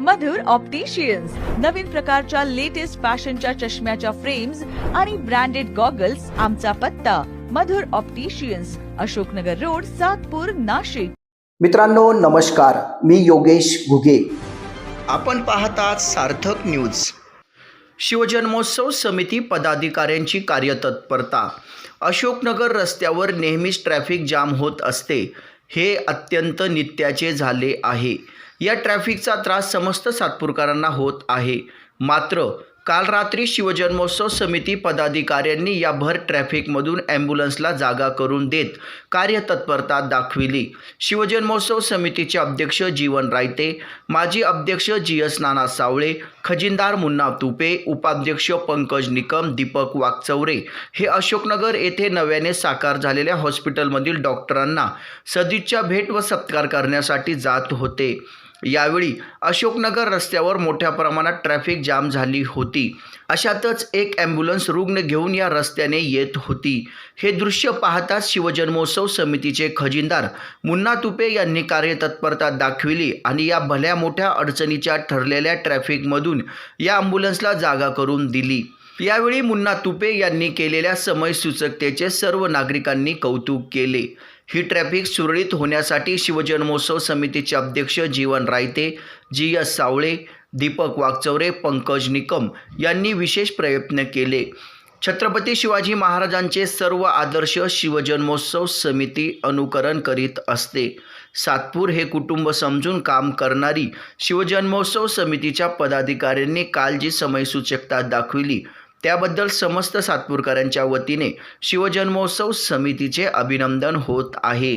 मधुर opticians नवीन प्रकारच्या latest फॅशनच्या चष्म्याच्या फ्रेम्स आणि ब्रँडेड गॉगल्स आमचा पत्ता. Madhur opticians Ashoknagar road Satpur Nashik. मित्रांनो नमस्कार. मी योगेश घुगे. आपण पाहतात सार्थक न्यूज शिवजन्मोत्सव समिती पदाधिकाऱ्यांची कार्यतत्परता. अशोकनगर रस्त्यावर नेहमीच ट्रॅफिक जाम होत असते. हे अत्यंत नित्याचे झाले आहे. या ट्रॅफिकचा त्रास समस्त सातपूरकरांना होत आहे. मात्र काल रात्री शिवजन्मोत्सव समिती पदाधिकाऱ्यांनी या भर ट्रॅफिकमधून ॲम्ब्युलन्सला जागा करून देत कार्यतत्परता दाखविली. शिवजन्मोत्सव समितीचे अध्यक्ष जीवन रायते माजी अध्यक्ष जी एस नाना सावळे खजिनदार मुन्ना तुपे उपाध्यक्ष पंकज निकम दीपक वाकचौरे हे अशोकनगर येथे नव्याने साकार झालेल्या हॉस्पिटलमधील डॉक्टरांना सदिच्छा भेट व सत्कार करण्यासाठी जात होते. यावेळी अशोकनगर रस्त्यावर मोठ्या प्रमाणात ट्रॅफिक जाम झाली होती. अशातच एक ॲम्ब्युलन्स रुग्ण घेऊन या रस्त्याने येत होती. हे दृश्य पाहताच शिवजन्मोत्सव समितीचे खजिनदार मुन्ना तुपे यांनी कार्यतत्परता दाखविली आणि या भल्या मोठ्या अडचणीच्या ठरलेल्या ट्रॅफिकमधून या ॲम्ब्युलन्सला जागा करून दिली. यावेळी मुन्ना तुपे यांनी केलेल्या समयसूचकतेचे सर्व नागरिकांनी कौतुक केले. ही ट्रॅफिक सुरळीत होण्यासाठी शिवजन्मोत्सव समितीचे अध्यक्ष जीवन रायते जी एस सावळे दीपक वागचौरे पंकज निकम यांनी विशेष प्रयत्न केले. छत्रपती शिवाजी महाराजांचे सर्व आदर्श शिवजन्मोत्सव समिती अनुकरण करीत असते. सातपूर हे कुटुंब समजून काम करणारी शिवजन्मोत्सव समितीच्या पदाधिकाऱ्यांनी काल जी समयसूचकता दाखविली त्याबद्दल समस्त सातपूरकरांच्या वतीने शिवजन्मोत्सव समितीचे अभिनंदन होत आहे.